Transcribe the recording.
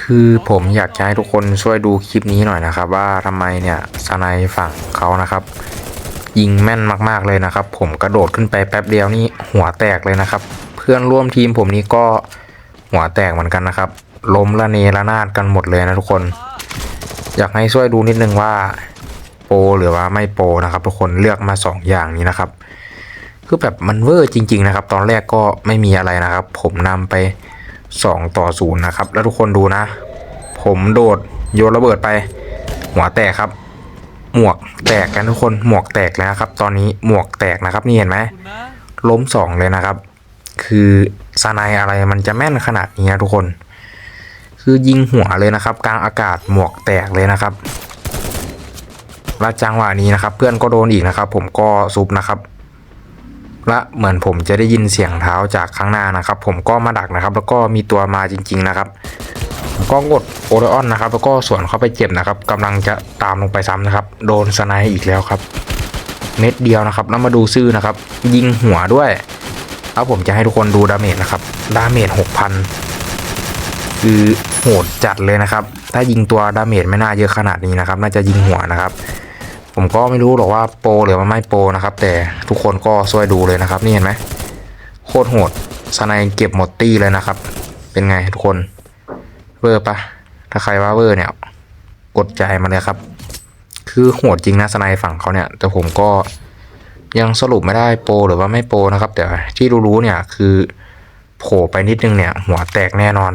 คือผมอยากจะให้ทุกคนช่วยดูคลิปนี้หน่อยนะครับ ว่าทำไมเนี่ยสไนฝั่งเขานะครับ ยิงแม่นมากๆเลยนะครับ ผมกระโดดขึ้นไปแป๊บเดียวนี่หัวแตกเลยนะครับ เพื่อนร่วมทีมผมนี่ก็หัวแตกเหมือนกันนะครับ ล้มละเนระนาดกันหมดเลยนะทุกคน อยากให้ช่วยดูนิดนึงว่าโปรหรือว่าไม่โปรนะครับทุกคนเลือกมาสองอย่างนี้นะครับคือแบบมันเวอร์จริง ๆ นะครับ ตอนแรกก็ไม่มีอะไรนะครับ ผมนำไป 2 ต่อ 0 นะครับ แล้วทุกคนดูนะ ผมโดดโยนระเบิดไป หัวแตกครับ หมวกแตกกันทุกคนหมวกแตกแล้วนะครับ ตอนนี้หมวกแตกนะครับ นี่เห็นไหมล้มสองเลยนะครับ คือสไนอะไรมันจะแม่นขนาดนี้นะทุกคน คือยิงหัวเลยนะครับ กลางอากาศหมวกแตกเลยนะครับและจังหวะนี้นะครับ เพื่อนก็โดนอีกนะครับ ผมก็ซุปนะครับ และเหมือนผมจะได้ยินเสียงเท้าจากข้างหน้านะครับ ผมก็มาดักนะครับ แล้วก็มีตัวมาจริง ๆนะครับก็กดโอเรออนนะครับ แล้วก็สวนเข้าไปเจ็บนะครับกำลังจะตามลงไปซ้ำนะครับ โดนสไนอีกแล้วครับ เม็ดเดียวนะครับ แล้วมาดูซื่อนะครับ ยิงหัวด้วยแล้วผมจะให้ทุกคนดูดาเมจนะครับดาเมจหกพันคือโหดจัดเลยนะครับ ถ้ายิงตัวดาเมจไม่น่าเยอะขนาดนี้นะครับ น่าจะยิงหัวนะครับ ผมก็ไม่รู้หรอกว่าโปรหรือว่าไม่โปรนะครับ แต่ทุกคนก็ช่วยดูเลยนะครับนี่เห็นไหมโคตรโหดสไนด์เก็บหมดตี้เลยนะครับ เป็นไงทุกคนเวอร์ปะถ้าใครว่าเวอร์เนี่ย กดใจมาเลยครับ คือโหดจริงนะสไนฝั่งเขาเนี่ย แต่ผมก็ยังสรุปไม่ได้โปรหรือว่าไม่โปรนะครับ แต่ที่รู้ๆเนี่ยคือโผล่ไปนิดนึงเนี่ย หัวแตกแน่นอน